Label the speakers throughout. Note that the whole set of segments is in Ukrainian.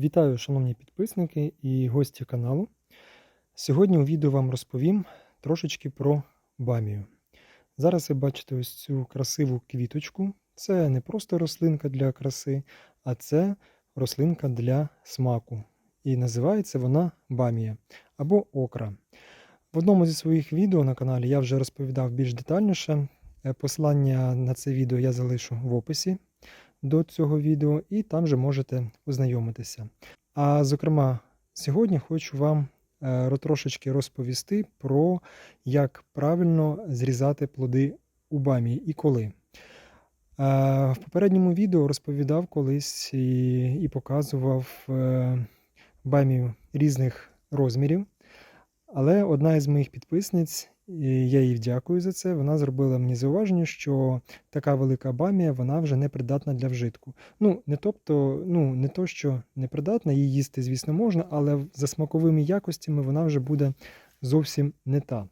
Speaker 1: Вітаю, шановні підписники і гості каналу. Сьогодні у відео вам розповім трошечки про бамію. Зараз ви бачите ось цю красиву квіточку. Це не просто рослинка для краси, а це рослинка для смаку. І називається вона бамія або окра. В одному зі своїх відео на каналі я вже розповідав більш детальніше. Е, Посилання на це відео я залишу в описі до цього відео, і там же можете ознайомитися. А зокрема, сьогодні хочу вам е, трошечки розповісти про як правильно зрізати плоди у бамії і коли. Е, В попередньому відео розповідав колись і, і показував е, бамію різних розмірів. Але одна із моїх підписниць, і я їй дякую за це. Вона зробила мені зауваження, що така велика бамія вона вже не придатна для вжитку. Ну, не тобто, ну, не то, що не придатна, її їсти, звісно, можна, але за смаковими якостями вона вже буде зовсім не та.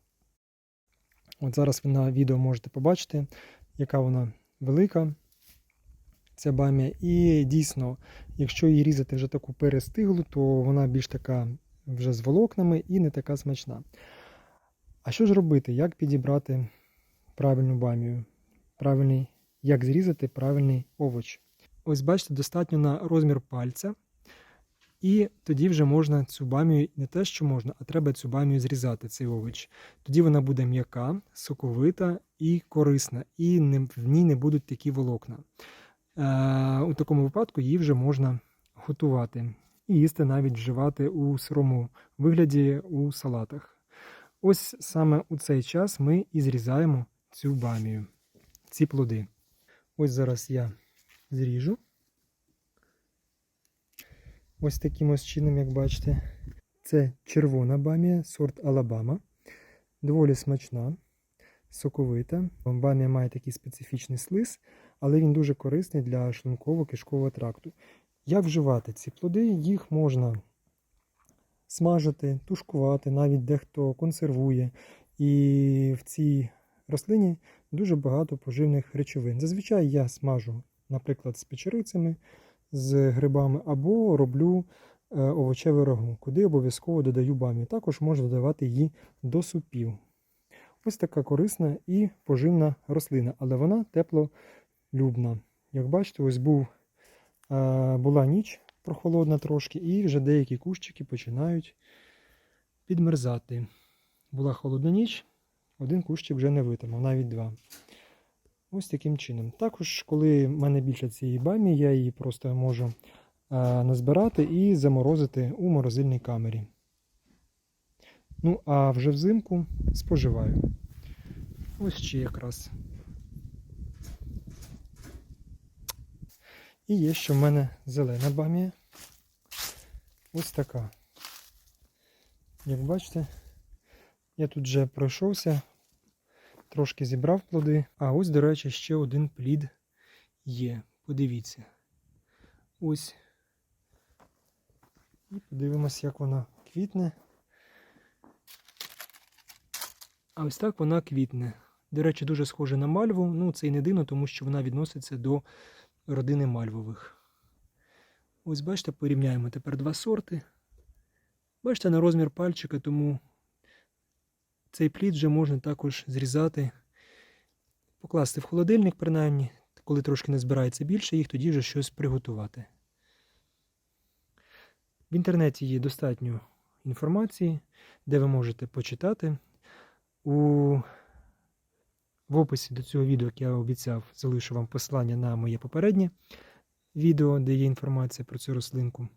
Speaker 1: От зараз ви на відео можете побачити, яка вона велика. Ця бамія. І дійсно, якщо її різати вже таку перестиглу, то вона більш така вже з волокнами і не така смачна. А що ж робити? Як підібрати правильну бамію? Правильний, як зрізати правильний овоч? Ось бачите, достатньо на розмір пальця. І тоді вже можна цю бамію, не те, що можна, а треба цю бамію зрізати, цей овоч. Тоді вона буде м'яка, соковита і корисна, і не, в ній не будуть такі волокна. Е, у такому випадку її вже можна готувати і їсти навіть вживати у сирому вигляді у салатах. Ось саме у цей час ми і зрізаємо цю бамію, ці плоди. Ось зараз я зріжу. Ось таким ось чином, як бачите, це червона бамія, сорт Алабама. Доволі смачна, соковита. Бамія має такий специфічний слиз, але він дуже корисний для шлунково-кишкового тракту. Як вживати ці плоди? Їх можна смажити, тушкувати, навіть дехто консервує. І в цій рослині дуже багато поживних речовин. Зазвичай я смажу, наприклад, з печерицями, з грибами, або роблю е, овочеве рагу, куди обов'язково додаю бамію. Також можу додавати її до супів. Ось така корисна і поживна рослина, але вона теплолюбна. Як бачите, ось був, е, була ніч прохолодна трошки, і вже деякі кущики починають підмерзати. Була холодна ніч, один кущик вже не витримав, навіть два. Ось таким чином. Також, коли в мене більше цієї бамі, я її просто можу е, назбирати і заморозити у морозильній камері. Ну, а вже взимку споживаю. Ось ще якраз. І є ще в мене зелена бамія. Ось така. Як бачите, я тут вже пройшовся, трошки зібрав плоди. А ось, до речі, ще один плід є. Подивіться. Ось. І подивимось, як вона квітне. А ось так вона квітне. До речі, дуже схожа на мальву. Ну, це і не дивно, тому що вона відноситься до родини мальвових. Ось бачите, порівняємо тепер два сорти. Бачите, на розмір пальчика, тому цей плід вже можна також зрізати, покласти в холодильник, принаймні, коли трошки не збирається більше, їх тоді вже щось приготувати. В інтернеті є достатньо інформації, де ви можете почитати. У в описі до цього відео, як я обіцяв, залишу вам посилання на моє попереднє відео, де є інформація про цю рослинку.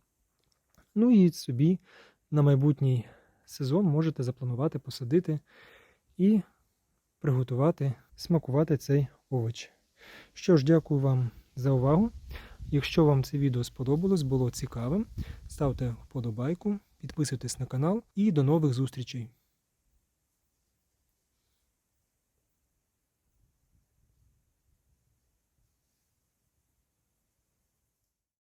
Speaker 1: Ну і собі на майбутній сезон можете запланувати посадити і приготувати, смакувати цей овоч. Що ж, дякую вам за увагу. Якщо вам це відео сподобалось, було цікавим, ставте вподобайку, підписуйтесь на канал і до нових зустрічей!